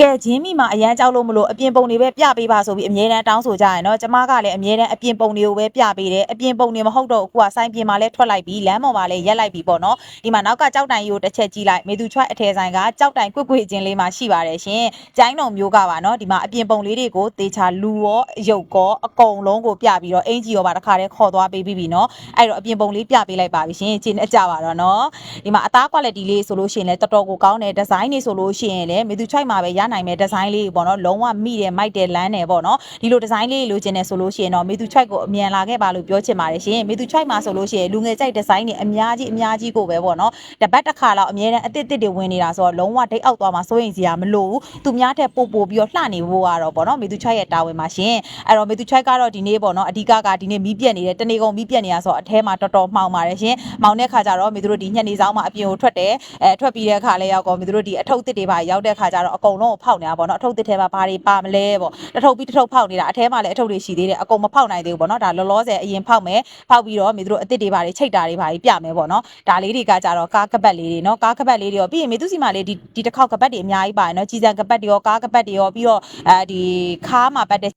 ကဲဂျင်းမိမှာအရန်ကြောက်လို့မလို့အပြင်ပုံတွေပဲပြပေးပါဆိုပြီးအမြဲတမ်းတောင်းဆိုကြရယ်နော်ကျမကလည်းအမြဲတမ်းအပြင်ပုံတွေကိုပဲပြပေးတယ်အပြင်ပုံတွေမဟုတ်တော့အခုကစိုင်းပြင်မှာလည်းထွက်လိုက်ပြီလမ်းပေါ်မှာလည်းရက်လိုက်ပြီပေါ့နော်ဒီမှာနောက်ကကြောက်တိုင်ကြီးကိုတစ်ချက်ကြည့်လိုက်မေသူချွတ်အထယ်ဆိုင်ကကြောက်တိုင်ကွက်ကွက်ချင်းလေးမှာရှိပါတယ်ရှင်ကျိုင်းတော်မျိုးကပါနော်ဒီမှာအပြင်ပုံလေးတွေကိုတေချာလူရောအယုတ်ကောအကုန်လုံးကိုပြပြီးတော့အင်ဂျီရောပါတစ်ခါတည်းခေါ်သွားပေးပြီးပြီနော်အဲ့တော့အပြင်ပုံလေးပြပေးလိုက်ပါပြီရှင်ချင်းအကြပါတော့နော်ဒီမှာအသား quality လေးဆိုလို့ရှိရင်လည်းတော်တော်ကိုကောင်းတယ်ဒီဇိုင်းတွေဆိုလို့ရှိရင်လည်းမေသူချိုက်မှာပဲရနိုင်မယ်ဒီဇိုင်းလေးပေါ့နော်လုံးဝမိတယ်မိုက်တယ်လမ်းတယ်ပေါ့နော်ဒီလိုဒီဇိုင်းလေးလိုချင်တယ်ဆိုလို့ရှိရင်တော့မေသူချိုက်ကိုအမြန်လာခဲ့ပါလို့ပြောချင်ပါတယ်ရှင်မေသူချိုက်မှာဆိုလို့ရှိရင်လူငယ်ကြိုက်ဒီဇိုင်းတွေအများကြီးအများကြီးကိုပဲပေါ့နော်တပတ်တစ်ခါလောက်အများတန်းအစ်စ်စ်တွေဝင်နေတာဆိုတော့လုံးဝဒိတ်အောက်သွားမှာစိုးရင်စရာမလိုဘူးသူများထက်ပို့ပို့ပြီးတော့လှနေဖို့ကတော့ပေါ့နော်မေသူချိုက်ရဲ့တာဝန်ပါရှင်အဲ့တော့မေသူချိုက်ကတော့ဒီနေ့ပေါ့နော်အဓိကကဒီနေ့မီးပြက်နေတယ်တနေကုန်မီးပြက်နေတာဆိုတော့အထဲမှာတော်တော်မှောင်ပါတယ်ရှင်မှောင်တဲ့ခါကျတော့မေသူတို့ဒီညနေဆောင်မှာအပြင်ကိုထွက်တယ်အဲထွက်ပြီးတဲ့အခါလဲရောက်ကောမီတို့ဒီအထုပ်တစ်တွေပါရောက်တဲ့အခါကျတော့အကုန်လုံးကိုဖောက်နေတာပေါ့နော်အထုပ်တစ်ထဲမှာဘာတွေပါမလဲပေါ့တစ်ထုပ်ပြီးတစ်ထုပ်ဖောက်နေတာအထဲမှာလည်းအထုပ်တွေရှိသေးတယ်အကုန်မဖောက်နိုင်သေးဘူးပေါ့နော်ဒါလောလောဆယ်အရင်ဖောက်မယ်ဖောက်ပြီးတော့မီတို့အစ်စ်တွေပါတွေချိတ်တာတွေပါပြမယ်ပေါ့နော်ဒါလေးတွေကကြတော့ကားကပတ်လေးတွေနော်ကားကပတ်လေးတွေရောပြီးရင်မီသူစီမှာလေဒီဒီတစ်ခေါက်ကပတ်တွေအများကြီးပါတယ်နော်ကြီးစံကပတ်တွေရောကားကပတ်တွေရောပြီးတော့အဲဒီခါးမှာပတ်တဲ့